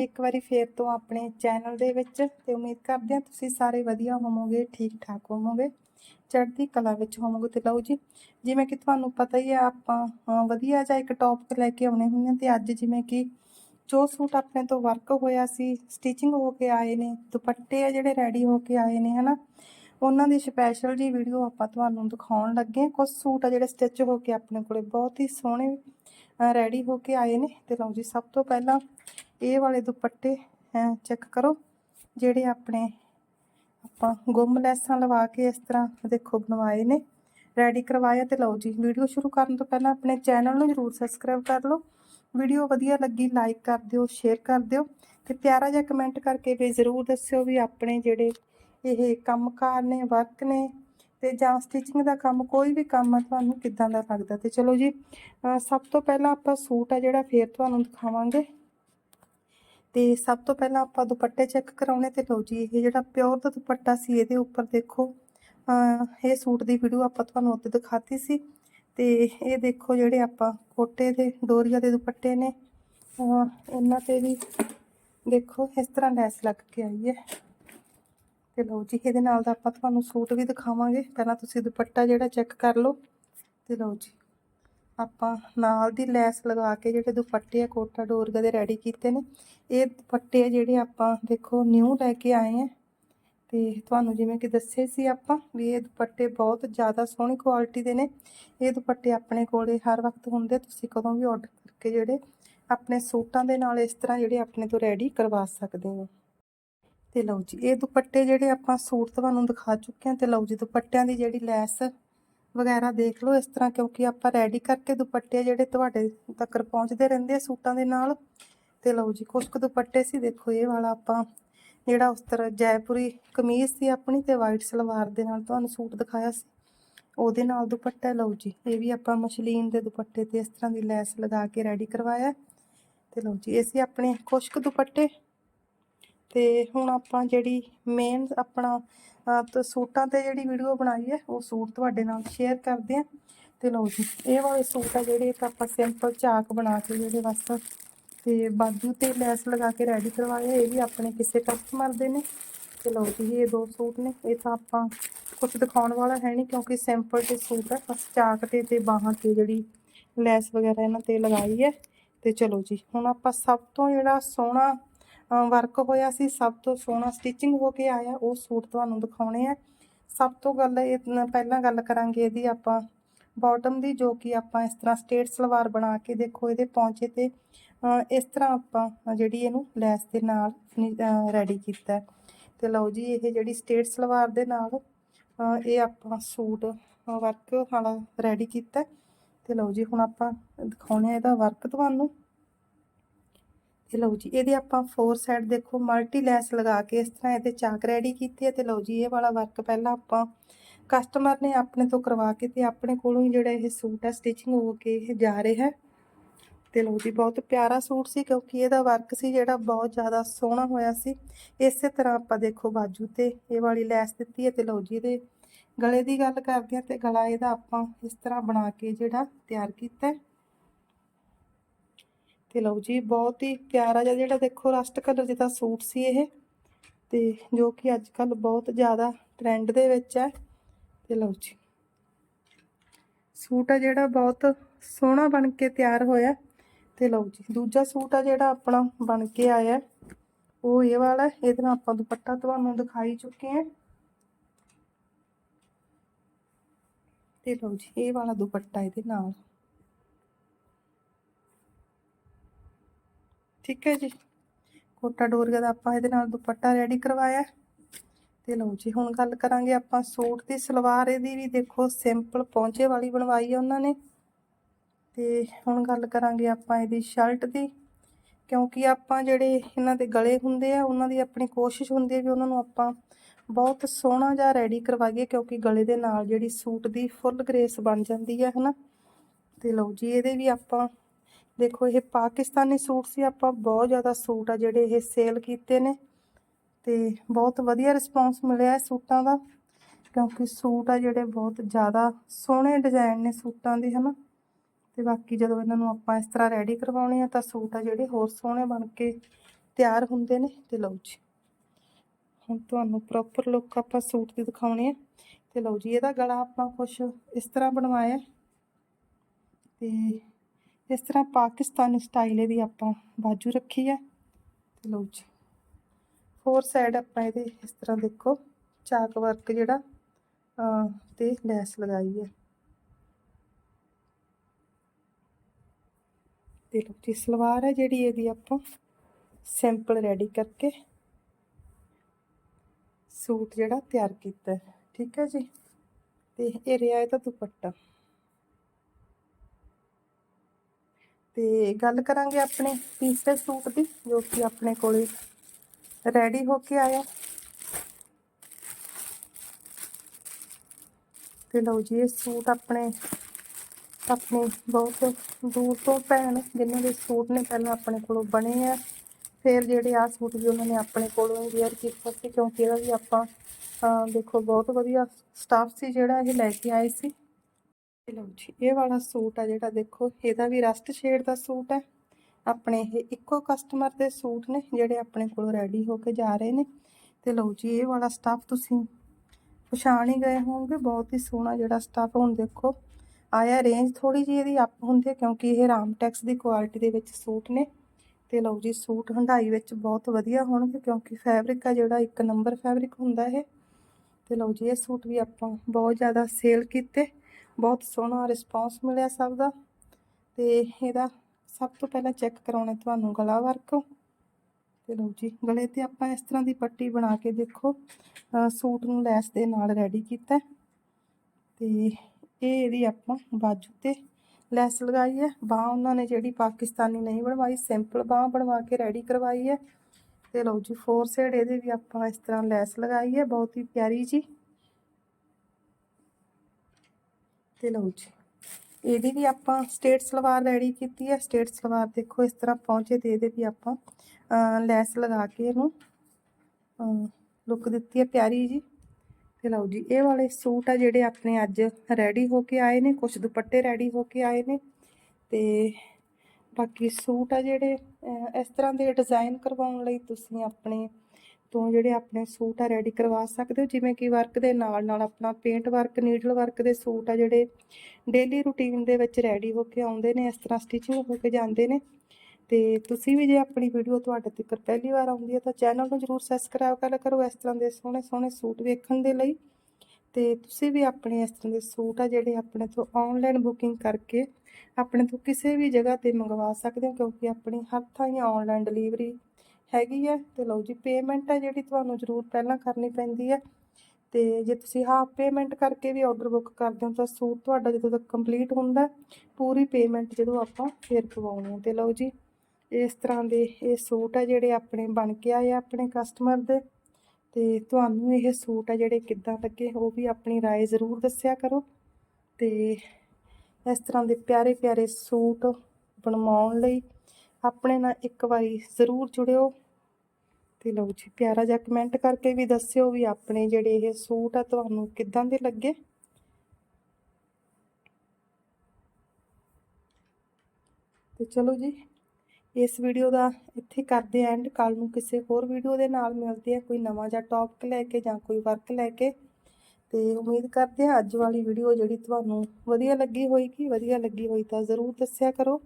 ਜੀ ਇੱਕ ਵਾਰੀ ਫੇਰ ਤੋਂ ਆਪਣੇ ਚੈਨਲ ਦੇ ਵਿੱਚ ਤੇ ਉਮੀਦ ਕਰਦੇ ਹਾਂ ਤੁਸੀਂ ਸਾਰੇ ਵਧੀਆ ਹੋਵੋਗੇ, ਠੀਕ ਠਾਕ ਹੋਵੋਗੇ। ਚੜ੍ਹਦੀ ਕਲਾ ਵਿੱਚ ਹੋਵੋਗੇ ਤੇ ਲਓ ਜੀ, ਜਿਵੇਂ ਕਿ ਤੁਹਾਨੂੰ ਪਤਾ ਹੀ ਆ ਆਪਾਂ ਵਧੀਆ ਜਿਹਾ ਇੱਕ ਟੌਪਿਕ ਲੈ ਕੇ ਆਉਣੇ ਹੁੰਦੇ ਹਾਂ ਤੇ ਅੱਜ ਜਿਵੇਂ ਕਿ ਜੋ ਸੂਟ ਆਪਣੇ ਤੋਂ ਵਰਕ ਹੋਇਆ ਸੀ ਸਟਿਚਿੰਗ ਹੋ ਕੇ ਆਏ ਨੇ, ਦੁਪੱਟੇ ਆ ਜਿਹੜੇ ਰੈਡੀ ਹੋ ਕੇ ਆਏ ਨੇ, ਹਨਾ। ਉਹਨਾਂ ਦੀ ਸਪੈਸ਼ਲ ਜੀ ਵੀਡੀਓ ਆਪਾਂ ਤੁਹਾਨੂੰ ਦਿਖਾਉਣ ਲੱਗੇ ਹਾਂ। ਕੁਝ ਸੂਟ ਆ ਜਿਹੜੇ ਸਟਿਚ ਹੋ ਕੇ ਆਪਣੇ ਕੋਲੇ ਬਹੁਤ ਹੀ ਸੋਹਣੇ ਰੈਡੀ ਹੋ ਕੇ ਆਏ ਨੇ। ਤੇ ਲਓ ਜੀ, ਸਭ ਤੋਂ ਪਹਿਲਾਂ ਇਹ ਵਾਲੇ ਦੁਪੱਟੇ ਚੈੱਕ ਕਰੋ। ਜਿਹੜੇ ਆਪਣੇ ਆਪਾਂ ਗੁੰਮ ਲੈਸਾਂ ਲਵਾ ਕੇ ਇਸ ਤਰ੍ਹਾਂ ਦੇਖੋ ਬਣਵਾਏ ਨੇ। ਰੈਡੀ ਕਰਵਾਇਆ ਤੇ ਲਓ ਜੀ ਵੀਡੀਓ ਸ਼ੁਰੂ ਕਰਨ ਤੋਂ ਪਹਿਲਾਂ ਆਪਣੇ ਚੈਨਲ ਨੂੰ ਜਰੂਰ ਸਬਸਕ੍ਰਾਈਬ ਕਰ ਲਓ। ਵੀਡੀਓ ਵਧੀਆ ਲੱਗੀ ਲਾਈਕ ਕਰ ਦਿਓ ਸ਼ੇਅਰ ਕਰ ਦਿਓ। ਤੇ ਪਿਆਰਾ ਜਿਹਾ ਕਮੈਂਟ ਕਰਕੇ ਵੀ ਜ਼ਰੂਰ ਦੱਸਿਓ ਵੀ ਆਪਣੇ ਜਿਹੜੇ ਇਹ ਕੰਮਕਾਰ ਨੇ ਵਰਕ ਨੇ ਤੇ ਜਾਂ ਸਟਿਚਿੰਗ ਦਾ ਕੰਮ, ਕੋਈ ਵੀ ਕੰਮ ਆ, ਤੁਹਾਨੂੰ ਕਿੱਦਾਂ ਦਾ ਲੱਗਦਾ? ਤੇ ਚਲੋ ਜੀ ਸਭ ਤੋਂ ਪਹਿਲਾਂ ਆਪਾਂ ਸੂਟ ਆ ਜਿਹੜਾ ਫੇਰ ਤੁਹਾਨੂੰ ਦਿਖਾਵਾਂਗੇ। ਤੇ ਸਭ ਤੋਂ ਪਹਿਲਾਂ ਆਪਾਂ ਦੁਪੱਟੇ ਚੈੱਕ ਕਰਾਉਣੇ ਤੇ ਲਓ ਜੀ, ਇਹ ਜਿਹੜਾ ਪਿਓਰ ਦਾ ਦੁਪੱਟਾ ਸੀ ਇਹਦੇ ਉੱਪਰ ਦੇਖੋ। ਇਹ ਸੂਟ ਦੀ ਵੀਡੀਓ ਆਪਾਂ ਤੁਹਾਨੂੰ ਉੱਤੇ ਦਿਖਾਤੀ ਸੀ ਤੇ ਇਹ ਦੇਖੋ ਜਿਹੜੇ ਆਪਾਂ ਕੋਟੇ ਦੇ, ਡੋਰੀਆ ਦੇ ਦੁਪੱਟੇ ਨੇ। ਅਹ ਇਹਨਾਂ ਤੇ ਵੀ ਦੇਖੋ ਇਸ ਤਰ੍ਹਾਂ ਲੈਸ ਲੱਗ ਕੇ ਆਈ ਹੈ। ਤੇ ਲਓ ਜੀ, ਇਹਦੇ ਨਾਲ ਦਾ ਆਪਾਂ ਤੁਹਾਨੂੰ ਸੂਟ ਵੀ ਦਿਖਾਵਾਂਗੇ। ਪਹਿਲਾਂ ਤੁਸੀਂ ਦੁਪੱਟਾ ਜਿਹੜਾ ਚੈੱਕ ਕਰ ਲਓ ਤੇ ਲਓ ਜੀ। ਆਪਾਂ ਨਾਲ ਦੀ ਲੈਸ ਲਗਾ ਕੇ ਜਿਹੜੇ ਦੁਪੱਟੇ ਆ ਕੋਟਾ ਡੋਰਗਾ ਦੇ ਰੈਡੀ ਕੀਤੇ ਨੇ, ਇਹ ਦੁਪੱਟੇ ਆ ਜਿਹੜੇ ਆਪਾਂ ਦੇਖੋ ਨਿਊ ਲੈ ਕੇ ਆਏ ਆ। ਤੇ ਤੁਹਾਨੂੰ ਜਿਵੇਂ ਕਿ ਦੱਸੇ ਸੀ ਆਪਾਂ ਵੀ ਇਹ ਦੁਪੱਟੇ ਬਹੁਤ ਜ਼ਿਆਦਾ ਸੋਹਣੀ ਕੁਆਲਿਟੀ ਦੇ ਨੇ। ਇਹ ਦੁਪੱਟੇ ਆਪਣੇ ਕੋਲੇ ਹਰ ਵਕਤ ਹੁੰਦੇ, ਤੁਸੀਂ ਕਦੋਂ ਵੀ ਆਰਡਰ ਕਰਕੇ ਜਿਹੜੇ ਆਪਣੇ ਸੂਟਾਂ ਦੇ ਨਾਲ ਇਸ ਤਰ੍ਹਾਂ ਜਿਹੜੇ ਆਪਣੇ ਤੋਂ ਰੈਡੀ ਕਰਵਾ ਸਕਦੇ ਹੋ। ਤੇ ਲਓ ਜੀ, ਇਹ ਦੁਪੱਟੇ ਜਿਹੜੇ ਆਪਾਂ ਸੂਟ ਤੁਹਾਨੂੰ ਦਿਖਾ ਚੁੱਕੇ ਹਾਂ ਤੇ ਲਓ ਜੀ, ਦੁਪੱਟਿਆਂ ਦੀ ਜਿਹੜੀ ਲੈਸ ਵਗੈਰਾ ਦੇਖ ਲਓ ਇਸ ਤਰ੍ਹਾਂ, ਕਿਉਂਕਿ ਆਪਾਂ ਰੈਡੀ ਕਰਕੇ ਦੁਪੱਟੇ ਜਿਹੜੇ ਤੁਹਾਡੇ ਤੱਕ ਪਹੁੰਚਦੇ ਰਹਿੰਦੇ ਆ ਸੂਟਾਂ ਦੇ ਨਾਲ। ਤੇ ਲਓ ਜੀ ਕੁਝ ਕੁ ਦੁਪੱਟੇ ਸੀ, ਦੇਖੋ ਇਹ ਵਾਲਾ ਆਪਾਂ, ਜਿਹੜਾ ਉਸ ਤਰ੍ਹਾਂ ਜੈਪੁਰੀ ਕਮੀਜ਼ ਸੀ ਆਪਣੀ ਤੇ ਵਾਈਟ ਸਲਵਾਰ ਦੇ ਨਾਲ ਤੁਹਾਨੂੰ ਸੂਟ ਦਿਖਾਇਆ ਸੀ। ਉਹਦੇ ਨਾਲ ਦੁਪੱਟਾ ਲਓ ਜੀ, ਇਹ ਵੀ ਆਪਾਂ ਮਸ਼ਲੀਨ ਦੇ ਦੁਪੱਟੇ ਤੇ ਇਸ ਤਰ੍ਹਾਂ ਦੀ ਲੈਸ ਲਗਾ ਕੇ ਰੈਡੀ ਕਰਵਾਇਆ ਤੇ ਲਓ ਜੀ, ਇਹ ਸੀ ਆਪਣੇ ਖੁਸ਼ਕ ਦੁਪੱਟੇ। ਤੇ ਹੁਣ ਆਪਾਂ ਜਿਹੜੀ ਮੇਨ ਆਪਣਾ ਤਾਂ ਸੂਟਾਂ ਤੇ ਜਿਹੜੀ ਵੀਡੀਓ ਬਣਾਈ ਹੈ, ਉਹ ਸੂਟ ਤੁਹਾਡੇ ਨਾਲ ਸ਼ੇਅਰ ਕਰਦੇ ਆ ਤੇ ਲਓ ਜੀ, ਇਹ ਵਾਲੇ ਸੂਟ ਆ ਜਿਹੜੇ ਤਾਂ ਆਪਾਂ ਸਿੰਪਲ ਚਾਕ ਬਣਾ ਕੇ ਜਿਹੜੇ ਬਸ ਤੇ ਬਾਜੂ ਤੇ ਲੈਸ ਲਗਾ ਕੇ ਰੈਡੀ ਕਰਵਾਏ ਇਹ ਵੀ ਆਪਣੇ ਕਿਸੇ ਕਸਟਮਰ ਦੇ ਨੇ। ਤੇ ਲਓ ਜੀ, ਇਹ ਦੋ ਸੂਟ ਨੇ, ਇਹ ਤਾਂ ਆਪਾਂ ਕੁਝ ਦਿਖਾਉਣ ਵਾਲਾ ਹੈ ਨਹੀਂ ਕਿਉਂਕਿ ਸਿੰਪਲ ਤੇ ਸੂਟ ਹੈ ਬਸ ਚਾਕ ਤੇ ਤੇ ਬਾਹਾਂ ਤੇ ਜਿਹੜੀ ਲੈਸ ਵਗੈਰਾ ਇਹਨਾਂ ਤੇ ਲਗਾਈ ਹੈ। ਤੇ ਚਲੋ ਜੀ, ਹੁਣ ਆਪਾਂ ਸਭ ਤੋਂ ਜਿਹੜਾ ਸੋਹਣਾ ਵਰਕ ਹੋਇਆ ਸੀ, ਸਭ ਤੋਂ ਸੋਹਣਾ ਸਟਿਚਿੰਗ ਹੋ ਕੇ ਆਇਆ, ਉਹ ਸੂਟ ਤੁਹਾਨੂੰ ਦਿਖਾਉਣੇ ਆ ਸਭ ਤੋਂ ਗੱਲ ਇਹ ਪਹਿਲਾਂ ਗੱਲ ਕਰਾਂਗੇ ਇਹਦੀ ਆਪਾਂ ਬਾਟਮ ਦੀ, ਜੋ ਕਿ ਆਪਾਂ ਇਸ ਤਰ੍ਹਾਂ ਸਟੇਟ ਸਲਵਾਰ ਬਣਾ ਕੇ ਦੇਖੋ ਇਹਦੇ ਪੌਂਚੇ ਤੇ ਇਸ ਤਰ੍ਹਾਂ ਆਪਾਂ ਜਿਹੜੀ ਇਹਨੂੰ ਲੈਸ ਦੇ ਨਾਲ ਰੈਡੀ ਕੀਤਾ ਹੈ। ਤੇ ਲਓ ਜੀ, ਇਹ ਜਿਹੜੀ ਸਟੇਟ ਸਲਵਾਰ ਦੇ ਨਾਲ ਇਹ ਆਪਾਂ ਸੂਟ ਵਰਕ ਵਾਲਾ ਰੈਡੀ ਕੀਤਾ ਹੈ। ਤੇ ਲਓ ਜੀ, ਹੁਣ ਆਪਾਂ ਦਿਖਾਉਣੇ ਆ ਇਹਦਾ ਵਰਕ ਤੁਹਾਨੂੰ ਤੇ ਲਓ ਜੀ, ਇਹਦੇ ਆਪਾਂ ਫੋਰ ਸਾਈਡ ਦੇਖੋ ਮਲਟੀ ਲੈਸ ਲਗਾ ਕੇ ਇਸ ਤਰ੍ਹਾਂ ਇਹਦੇ ਚਾਕ ਰੈਡੀ ਕੀਤੀ ਹੈ ਤੇ ਲਓ ਜੀ, ਇਹ ਵਾਲਾ ਵਰਕ ਪਹਿਲਾਂ ਆਪਾਂ ਕਸਟਮਰ ਨੇ ਆਪਣੇ ਤੋਂ ਕਰਵਾ ਕੇ ਤੇ ਆਪਣੇ ਕੋਲੋਂ ਹੀ ਜਿਹੜਾ ਇਹ ਸੂਟ ਹੈ ਸਟਿਚਿੰਗ ਹੋ ਕੇ ਇਹ ਜਾ ਰਿਹਾ ਹੈ। ਤੇ ਲਓ ਜੀ, ਬਹੁਤ ਪਿਆਰਾ ਸੂਟ ਸੀ ਕਿਉਂਕਿ ਇਹਦਾ ਵਰਕ ਸੀ ਜਿਹੜਾ ਬਹੁਤ ਜ਼ਿਆਦਾ ਸੋਹਣਾ ਹੋਇਆ ਸੀ। ਇਸੇ ਤਰ੍ਹਾਂ ਆਪਾਂ ਦੇਖੋ ਬਾਜੂ ਤੇ ਇਹ ਵਾਲੀ ਲੈਸ ਦਿੱਤੀ ਹੈ ਤੇ ਲਓ ਜੀ, ਇਹਦੇ ਗਲੇ ਦੀ ਗੱਲ ਕਰਦੇ ਹਾਂ ਤੇ ਗਲਾ ਇਹਦਾ ਆਪਾਂ ਇਸ ਤਰ੍ਹਾਂ ਬਣਾ ਕੇ ਜਿਹੜਾ ਤਿਆਰ ਕੀਤਾ ਹੈ। ਤੇ ਲਓ ਜੀ, ਬਹੁਤ ਹੀ ਪਿਆਰਾ ਜਿਹਾ ਜਿਹੜਾ ਦੇਖੋ ਰਸਟ ਕਲਰ ਜਿਹਦਾ ਸੂਟ ਸੀ ਇਹ। ਤੇ ਜੋ ਕਿ ਅੱਜ ਕੱਲ ਬਹੁਤ ਜ਼ਿਆਦਾ ਟ੍ਰੈਂਡ ਦੇ ਵਿੱਚ ਹੈ। ਤੇ ਲਓ ਜੀ, ਸੂਟ ਆ ਜਿਹੜਾ ਬਹੁਤ ਸੋਹਣਾ ਬਣ ਕੇ ਤਿਆਰ ਹੋਇਆ। ਤੇ ਲਓ ਜੀ, ਦੂਜਾ ਸੂਟ ਆ ਜਿਹੜਾ ਆਪਣਾ ਬਣ ਕੇ ਆਇਆ। ਉਹ ਇਹ ਵਾਲਾ, ਇਹਦੇ ਨਾਲ ਆਪਾਂ ਦੁਪੱਟਾ ਤੁਹਾਨੂੰ ਦਿਖਾਈ ਚੁੱਕੇ ਹਾਂ। ਤੇ ਲਓ ਜੀ, ਇਹ ਵਾਲਾ ਦੁਪੱਟਾ ਇਹਦੇ ਨਾਲ। ਠੀਕ ਹੈ ਜੀ। ਕੋਟਾ ਡੋਰੀਆ ਦਾ ਆਪਾਂ ਇਹਦੇ ਨਾਲ ਦੁਪੱਟਾ ਰੈਡੀ ਕਰਵਾਇਆ। ਤੇ ਲਓ ਜੀ, ਹੁਣ ਗੱਲ ਕਰਾਂਗੇ ਆਪਾਂ ਸੂਟ ਦੀ ਸਲਵਾਰ ਇਹਦੀ ਵੀ। ਦੇਖੋ ਸਿੰਪਲ ਪੌਂਚੇ ਵਾਲੀ ਬਣਵਾਈ ਆ ਉਹਨਾਂ ਨੇ। ਤੇ ਹੁਣ ਗੱਲ ਕਰਾਂਗੇ ਆਪਾਂ ਇਹਦੀ ਸ਼ਰਟ ਦੀ। ਕਿਉਂਕਿ ਆਪਾਂ ਜਿਹੜੇ ਇਹਨਾਂ ਦੇ ਗਲੇ ਹੁੰਦੇ ਆ, ਉਹਨਾਂ ਦੀ ਆਪਣੀ ਕੋਸ਼ਿਸ਼ ਹੁੰਦੀ ਹੈ ਵੀ ਉਹਨਾਂ ਨੂੰ ਆਪਾਂ ਬਹੁਤ ਸੋਹਣਾ ਜਿਹਾ ਰੈਡੀ ਕਰਵਾਈਏ, ਕਿਉਂਕਿ ਗਲੇ ਦੇ ਨਾਲ ਜਿਹੜੀ ਸੂਟ ਦੀ ਫੁੱਲ ਗ੍ਰੇਸ ਬਣ ਜਾਂਦੀ ਹੈ, ਹਨਾ। ਤੇ ਲਓ ਜੀ, ਇਹਦੇ ਵੀ ਆਪਾਂ ਦੇਖੋ, ਇਹ ਪਾਕਿਸਤਾਨੀ ਸੂਟ ਸੀ, ਆਪਾਂ ਬਹੁਤ ਜ਼ਿਆਦਾ ਸੂਟ ਆ ਜਿਹੜੇ ਇਹ ਸੇਲ ਕੀਤੇ ਨੇ ਤੇ ਬਹੁਤ ਵਧੀਆ ਰਿਸਪੌਂਸ ਮਿਲਿਆ ਸੂਟਾਂ ਦਾ, ਕਿਉਂਕਿ ਸੂਟ ਆ ਜਿਹੜੇ ਬਹੁਤ ਜ਼ਿਆਦਾ ਸੋਹਣੇ ਡਿਜ਼ਾਈਨ ਨੇ ਸੂਟਾਂ ਦੇ, ਹਨਾ? ਤੇ ਬਾਕੀ ਜਦੋਂ ਇਹਨਾਂ ਨੂੰ ਆਪਾਂ ਇਸ ਤਰ੍ਹਾਂ ਰੈਡੀ ਕਰਵਾਉਣੇ ਆ, ਤਾਂ ਸੂਟ ਆ ਜਿਹੜੇ ਹੋਰ ਸੋਹਣੇ ਬਣ ਕੇ ਤਿਆਰ ਹੁੰਦੇ ਨੇ, ਤੇ ਲਓ ਜੀ। ਹੁਣ ਤੁਹਾਨੂੰ ਪ੍ਰੋਪਰ ਲੁੱਕ ਆਪਾਂ ਸੂਟ ਦੀ ਦਿਖਾਉਣੇ ਆ। ਤੇ ਲਓ ਜੀ, ਇਹਦਾ ਗਲਾ ਆਪਾਂ ਕੁਛ ਇਸ ਤਰ੍ਹਾਂ ਬਣਵਾਇਆ। ਤੇ ਇਸ ਤਰ੍ਹਾਂ ਪਾਕਿਸਤਾਨੀ ਸਟਾਈਲ ਇਹਦੀ ਆਪਾਂ ਬਾਜੂ ਰੱਖੀ ਹੈ। ਤੇ ਲਓ ਜੀ ਫੋਰ ਸਾਈਡ ਆਪਾਂ ਇਹਦੇ ਇਸ ਤਰ੍ਹਾਂ ਦੇਖੋ, ਚਾਕ ਵਰਕ ਜਿਹੜਾ, ਅਹ, ਤੇ ਲੈਸ ਲਗਾਈ ਹੈ। ਤੇ ਲਓ ਜੀ, ਸਲਵਾਰ ਹੈ ਜਿਹੜੀ ਇਹਦੀ ਆਪਾਂ ਸਿੰਪਲ ਰੈਡੀ ਕਰਕੇ ਸੂਟ ਜਿਹੜਾ ਤਿਆਰ ਕੀਤਾ ਠੀਕ ਹੈ ਜੀ? ਤੇ ਇਹ ਰਿਹਾ ਇਹਦਾ ਦੁਪੱਟਾ। ਤੇ ਗੱਲ ਕਰਾਂਗੇ ਆਪਣੇ ਤੀਸਰੇ ਸੂਟ ਦੀ, ਜੋ ਕਿ ਆਪਣੇ ਕੋਲੇ ਰੈਡੀ ਹੋ ਕੇ ਆਇਆ। ਤੇ ਲਓ ਜੀ, ਇਹ ਸੂਟ ਆਪਣੇ ਆਪਣੇ ਬਹੁਤ ਦੂਰ ਤੋਂ ਭੈਣ ਜਿਨ੍ਹਾਂ ਦੇ ਸੂਟ ਨੇ ਪਹਿਲਾਂ ਆਪਣੇ ਕੋਲੋਂ ਬਣੇ ਆ। ਫਿਰ ਜਿਹੜੇ ਆ ਸੂਟ ਵੀ ਉਹਨਾਂ ਨੇ ਆਪਣੇ ਕੋਲੋਂ ਹੀ ਵੇਅਰ ਕੀਤਾ ਸੀ, ਕਿਉਂਕਿ ਇਹਦਾ ਵੀ ਆਪਾਂ ਦੇਖੋ, ਬਹੁਤ ਵਧੀਆ ਸਟਾਫ ਸੀ ਜਿਹੜਾ ਇਹ ਲੈ ਕੇ ਆਏ ਸੀ। ਲਓ ਜੀ ਇਹ ਵਾਲਾ ਸੂਟ ਆ ਜਿਹੜਾ ਦੇਖੋ, ਇਹਦਾ ਵੀ ਰਸਟ ਸ਼ੇਡ ਦਾ ਸੂਟ ਹੈ ਆਪਣੇ ਇਹ ਇੱਕੋ ਕਸਟਮਰ ਦੇ ਸੂਟ ਨੇ, ਜਿਹੜੇ ਆਪਣੇ ਕੋਲ ਰੈਡੀ ਹੋ ਕੇ ਜਾ ਰਹੇ ਨੇ। ਤੇ ਲਓ ਜੀ, ਇਹ ਵਾਲਾ ਸਟਾਫ ਤੁਸੀਂ ਪਛਾਣ ਹੀ ਗਏ ਹੋਵੋਗੇ। ਬਹੁਤ ਹੀ ਸੋਹਣਾ ਜਿਹੜਾ ਸਟਾਫ ਹੁਣ ਦੇਖੋ, ਆਇਆ ਰੇਂਜ ਥੋੜੀ ਜਿਹੀ ਇਹਦੀ ਅਪ ਹੁੰਦੀ ਹੈ ਕਿਉਂਕਿ ਇਹ ਰਾਮਟੈਕਸ ਦੀ ਕੁਆਲਿਟੀ ਦੇ ਵਿੱਚ ਸੂਟ ਨੇ। ਤੇ ਲਓ ਜੀ, ਸੂਟ ਹੰਡਾਈ ਵਿੱਚ ਬਹੁਤ ਵਧੀਆ ਹੋਣਗੇ, ਕਿਉਂਕਿ ਫੈਬਰਿਕ ਆ ਜਿਹੜਾ, ਇੱਕ ਨੰਬਰ ਫੈਬਰਿਕ ਹੁੰਦਾ ਇਹ। ਤੇ ਲਓ ਜੀ, ਇਹ ਸੂਟ ਵੀ ਆਪਾਂ ਬਹੁਤ ਜ਼ਿਆਦਾ ਸੇਲ ਕੀਤੇ। ਬਹੁਤ ਸੋਹਣਾ ਰਿਸਪਾਂਸ ਮਿਲਿਆ ਸਭ ਦਾ। ਤੇ ਇਹਦਾ ਸਭ ਤੋਂ ਪਹਿਲਾਂ ਚੈੱਕ ਕਰਾਉਣਾ ਤੁਹਾਨੂੰ ਗਲਾ ਵਰਕ। ਤੇ ਲਓ ਜੀ, ਗਲੇ ਤੇ ਆਪਾਂ ਇਸ ਤਰ੍ਹਾਂ ਦੀ ਪੱਟੀ ਬਣਾ ਕੇ ਦੇਖੋ। ਸੂਟ ਨੂੰ ਲੈਸ ਦੇ ਨਾਲ ਰੈਡੀ ਕੀਤਾ। ਹੈ। ਤੇ ਇਹ ਇਹਦੀ ਆਪਾਂ ਬਾਜੂ ਤੇ ਲੈਸ ਲਗਾਈ ਹੈ। ਬਾਹ ਉਹਨਾਂ ਨੇ ਜਿਹੜੀ ਪਾਕਿਸਤਾਨੀ ਨਹੀਂ ਬਣਵਾਈ ਸਿੰਪਲ ਬਾਹ ਬਣਵਾ ਕੇ ਰੈਡੀ ਕਰਵਾਈ ਹੈ। ਤੇ ਲਓ ਜੀ ਫੋਰ ਸਾਈਡ ਇਹਦੇ ਵੀ ਆਪਾਂ ਇਸ ਤਰ੍ਹਾਂ ਲੈਸ ਲਗਾਈ ਹੈ। ਬਹੁਤ ਹੀ ਪਿਆਰੀ ਜੀ। ਤੇ ਲਓ ਜੀ। ਇਹਦੀ ਵੀ ਆਪਾਂ ਸਟੇਟ ਸਲਵਾਰ ਰੈਡੀ ਕੀਤੀ ਹੈ। ਸਟੇਟ ਸਲਵਾਰ ਦੇਖੋ, ਇਸ ਤਰ੍ਹਾਂ ਪਹੁੰਚੇ ਤੇ ਇਹਦੇ ਵੀ ਆਪਾਂ ਲੈਸ ਲਗਾ ਕੇ ਇਹਨੂੰ ਲੁੱਕ ਦਿੱਤੀ ਹੈ ਪਿਆਰੀ ਜੀ। ਤੇ ਲਓ ਜੀ, ਇਹ ਵਾਲੇ ਸੂਟ ਆ ਜਿਹੜੇ ਆਪਣੇ ਅੱਜ ਰੈਡੀ ਹੋ ਕੇ ਆਏ ਨੇ ਕੁਝ ਦੁਪੱਟੇ ਰੈਡੀ ਹੋ ਕੇ ਆਏ ਨੇ। ਤੇ ਬਾਕੀ ਸੂਟ ਆ ਜਿਹੜੇ ਇਸ ਤਰ੍ਹਾਂ ਦੇ ਡਿਜ਼ਾਈਨ ਕਰਵਾਉਣ ਲਈ ਤੁਸੀਂ ਆਪਣੇ ਤੋਂ ਜਿਹੜੇ ਆਪਣੇ ਸੂਟ ਆ ਰੈਡੀ ਕਰਵਾ ਸਕਦੇ ਹੋ? ਜਿਵੇਂ ਕਿ ਵਰਕ ਦੇ ਨਾਲ ਨਾਲ ਆਪਣਾ ਪੇਂਟ ਵਰਕ ਨੀਡਲ ਵਰਕ ਦੇ ਸੂਟ ਆ ਜਿਹੜੇ ਡੇਲੀ ਰੂਟੀਨ ਦੇ ਵਿੱਚ ਰੈਡੀ ਹੋ ਕੇ ਆਉਂਦੇ ਨੇ, ਇਸ ਤਰ੍ਹਾਂ ਸਟਿਚਿੰਗ ਹੋ ਕੇ ਜਾਂਦੇ ਨੇ। ਤੇ ਤੁਸੀਂ ਵੀ ਜੇ ਆਪਣੀ ਵੀਡੀਓ ਤੁਹਾਡੇ ਤੱਕ ਪਹਿਲੀ ਵਾਰ ਆਉਂਦੀ ਹੈ ਤਾਂ ਚੈਨਲ ਨੂੰ ਜਰੂਰ ਸਬਸਕ੍ਰਾਈਬ ਕਰ ਲਿਆ ਕਰੋ ਇਸ ਤਰ੍ਹਾਂ ਦੇ ਸੋਹਣੇ ਸੋਹਣੇ ਸੂਟ ਵੇਖਣ ਦੇ ਲਈ। ਤੇ ਤੁਸੀਂ ਵੀ ਆਪਣੇ ਇਸ ਤਰ੍ਹਾਂ ਦੇ ਸੂਟ ਆ ਜਿਹੜੇ ਆਪਣੇ ਤੋਂ ਆਨਲਾਈਨ ਬੁਕਿੰਗ ਕਰਕੇ ਆਪਣੇ ਤੋਂ ਕਿਸੇ ਵੀ ਜਗ੍ਹਾ ਤੇ ਮੰਗਵਾ ਸਕਦੇ ਹੋ, ਕਿਉਂਕਿ ਆਪਣੀ ਹਰ ਥਾਂ ਹੀ ਆਨਲਾਈਨ ਡਿਲੀਵਰੀ ਹੈਗੀ ਹੈ ਤੇ ਲਓ ਜੀ ਪੇਮੈਂਟ ਹੈ ਜਿਹੜੀ ਤੁਹਾਨੂੰ ਜ਼ਰੂਰ ਪਹਿਲਾਂ ਕਰਨੀ ਪੈਂਦੀ ਹੈ ਤੇ ਜੇ ਤੁਸੀਂ ਹਾਫ ਪੇਮੈਂਟ ਕਰਕੇ ਵੀ ਆਰਡਰ ਬੁੱਕ ਕਰਦੇ ਹੋ ਤਾਂ ਸੂਟ ਤੁਹਾਡਾ ਜਦੋਂ ਤੱਕ ਕੰਪਲੀਟ ਹੁੰਦਾ ਪੂਰੀ ਪੇਮੈਂਟ ਜਦੋਂ ਆਪਾਂ ਫੇਰ ਪਵਾਉਣੀ ਹੈ ਤੇ ਲਓ ਜੀ ਇਸ ਤਰ੍ਹਾਂ ਦੇ ਇਹ ਸੂਟ ਆ ਜਿਹੜੇ ਆਪਣੇ ਬਣ ਕੇ ਆਏ ਆ ਆਪਣੇ ਕਸਟਮਰ ਦੇ ਤੇ ਤੁਹਾਨੂੰ ਇਹ ਸੂਟ ਆ ਜਿਹੜੇ ਕਿੱਦਾਂ ਲੱਗੇ ਉਹ ਵੀ ਆਪਣੀ رائے ਜ਼ਰੂਰ ਦੱਸਿਆ ਕਰੋ ਤੇ ਇਸ ਤਰ੍ਹਾਂ ਦੇ ਪਿਆਰੇ ਪਿਆਰੇ ਸੂਟ ਬਣਵਾਉਣ ਲਈ ਆਪਣੇ ਨਾਲ ਇੱਕ ਵਾਰੀ ਜ਼ਰੂਰ ਜੁੜਿਓ। ਤੇ ਲਓ ਜੀ, ਪਿਆਰਾ ਜਿਹਾ ਕਮੈਂਟ ਕਰਕੇ ਵੀ ਦੱਸਿਓ ਵੀ ਆਪਣੇ ਜਿਹੜੇ ਇਹ ਸੂਟ ਆ, ਤੁਹਾਨੂੰ ਕਿੱਦਾਂ ਦੇ ਲੱਗੇ? ਤੇ ਚਲੋ ਜੀ, ਇਸ ਵੀਡੀਓ ਦਾ ਇੱਥੇ ਕਰਦੇ ਐਂਡ ਕੱਲ ਨੂੰ ਕਿਸੇ ਹੋਰ ਵੀਡੀਓ ਦੇ ਨਾਲ ਮਿਲਦੇ ਆ ਕੋਈ ਨਵਾਂ ਜਿਹਾ ਟੌਪਿਕ ਲੈ ਕੇ ਜਾਂ ਕੋਈ ਵਰਕ ਲੈ ਕੇ। ਤੇ ਉਮੀਦ ਕਰਦੇ ਆ ਅੱਜ ਵਾਲੀ ਵੀਡੀਓ ਜਿਹੜੀ ਤੁਹਾਨੂੰ ਵਧੀਆ ਲੱਗੀ ਹੋਏਗੀ, ਵਧੀਆ ਲੱਗੀ ਹੋਈ ਤਾਂ ਜ਼ਰੂਰ ਦੱਸਿਆ ਕਰੋ।